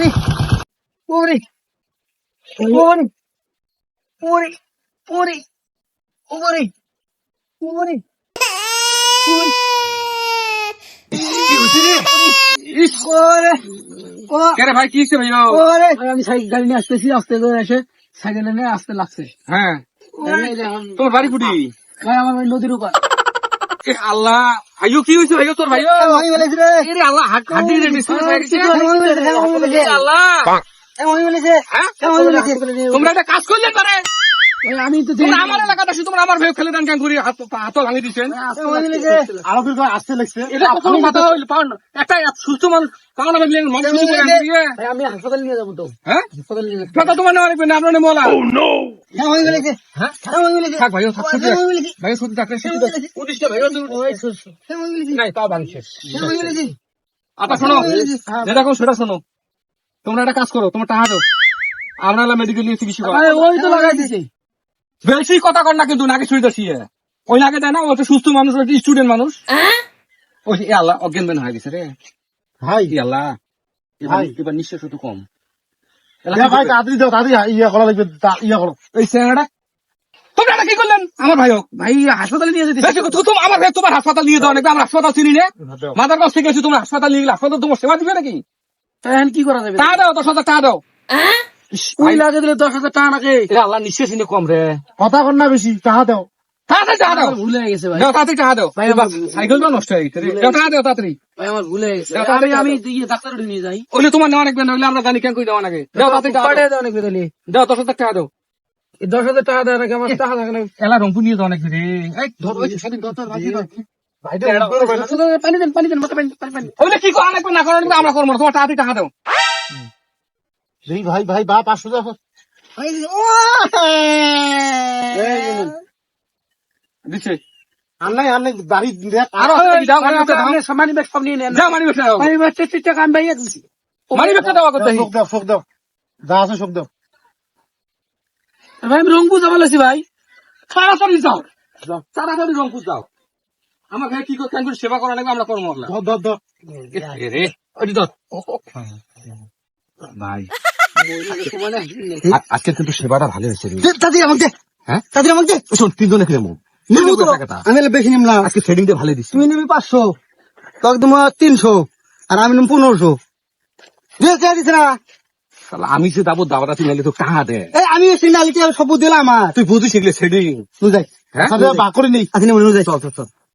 ওরে ওরে ওরে ওরে ওরে ওরে ওরে ভাই কি আমি গাড়ি নিয়ে আসতেছি আস্তে করে এসে সাইকেলে নিয়ে আসতে লাগছে। হ্যাঁ। তোর বাড়ি কুটি? আমার নদীর উপর। আল্লাহ ভাইও কি হইছে? ভাইও তোর ভাইও? আমি বলেছি রে। আল্লাহ হাত রে হয়ে গেছে এ আল্লাহ। আমি বলেছি হ্যাঁ? তোমরা একটা কাজ করলে পারে। আমি তো আমার আমার দান কান করি? হাত আসতে লাগছে এটা কত কথা হইল পাও না একটা সুস্থ মানুষ পাও না ভাবলেন মানুষ কিছু করে আনতে গিয়ে। ভাই, আমি হাসপাতালে নিয়ে যাব তো। হ্যাঁ? হাসপাতালে নিয়ে যাব। কথা তোমার নেওয়া লাগবে না আপনার মোলা। একটা কাজ করো তোমার টাকা দাও। আমরা মেডিকেল নিয়ে চিকিৎসা ওই তো লাগাই দিছে। বেশি কথা কর না কিন্তু নাকি শুয়ে যাচ্ছি ওই নাকে দেয় না ও তো সুস্থ মানুষ ওই স্টুডেন্ট মানুষ। ওই আল্লাহ অজ্ঞান বেন হয়ে গেছে রে। ভাই আল্লাহ এবার এবার নিঃশ্বাস একটু কম। ভাই তাড়াতাড়ি দাও তাড়াতাড়ি ইয়া করা লাগবে তা- ইয়া করো। এই তোমরা এটা কি করলেন? আমার ভাই হোক। ভাই হাসপাতালে নিয়ে যেতে আমার ভাই তোমার হাসপাতাল নিয়ে দাও নাকি আমরা হাসপাতাল চিনি না? মাদার কাছ থেকে এসে তোমরা হাসপাতাল নিয়ে গেলে হাসপাতাল তোমার সেবা দিবে নাকি? কি করা যাবে? টাকা দাও দশ হাজার টাকা দাও। ইস, ওই দিলে দশ হাজার টাকা নাকি? আল্লাহ কম রে। কথা কর না বেশি টাকা দাও। ভুল হয়ে গেছে ভাই। তাড়াতাড়ি টাকা দাও। ভাই, আমার- সাইকেলটা নষ্ট হয়ে গেছে টাকা দাও তাড়াতাড়ি। ভাই আমার ভুল হয়ে গেছে। আমি আমি ডাক্তার নিয়ে যাই। ওইলে তোমার নেওয়া লাগবে না আমরা জানি কেন কই নেওয়া নাকি? দাও তাড়াতাড়ি টাকা দাও। দশ হাজার টাকা দাও। দশ হাজার টাকা দেওয়ার আগে আমার টাকা লাগে না। এলা রংপুর নিয়ে যাওয়া নাকি রে। এই ধর ওই যে স্বাধীন কথা রাখি দাও। পানি দেন পানি দেন পানি পানি পানি কি করা লাগবে না করা লাগবে আমরা করব না। তোমার তাড়াতাড়ি টাকা দাও। ভাই ভাই ভাই বা পাঁচশো টাকা দিচ্ছে আর নাই আর দেখ। আরও আছে, মানি ব্যাগটা দাও মানি ব্যাগ সব নিয়ে নেন যাও মানি ব্যাগটা দাও। মানি ব্যাগ চেষ্টা টাকা আমি ভাইয়া দিছি মানি ব্যাগটা দাও করতে শোক দাও শোক দাও। যা আছে শোক দাও। ভাই আমি রংপুর যাব লাগছি ভাই। তাড়াতাড়ি যাও। তাড়াতাড়ি রংপুর যাও। আমার ভাই কি করে কেন সেবা করা লাগবে আমরা করব না ধর ধর ধর। রে ওই ধর। ভাই আজকে কিন্তু সেবাটা ভালো হয়েছে দাদি আমাকে হ্যাঁ? দাদি আমাকে শোন তিনজনে খেলে আমি বেশি নিলাম আজকে দিয়ে ভালো দিচ্ছি। তুমি নেবে পাঁচশো তখন তোমার তিনশো আর আমি নেব পনেরোশো। দিচ্ছে না। আমি যে দাবো দাবাটা নাইলে তো টাকা দে। আমি সিগনালিটি সব দিলাম তুই বুঝিস এগুলো সেডিং বুঝাই হ্যাঁ? আচ্ছা, বা করে নেই। আচ্ছা নেব বুঝাই চল চল চল।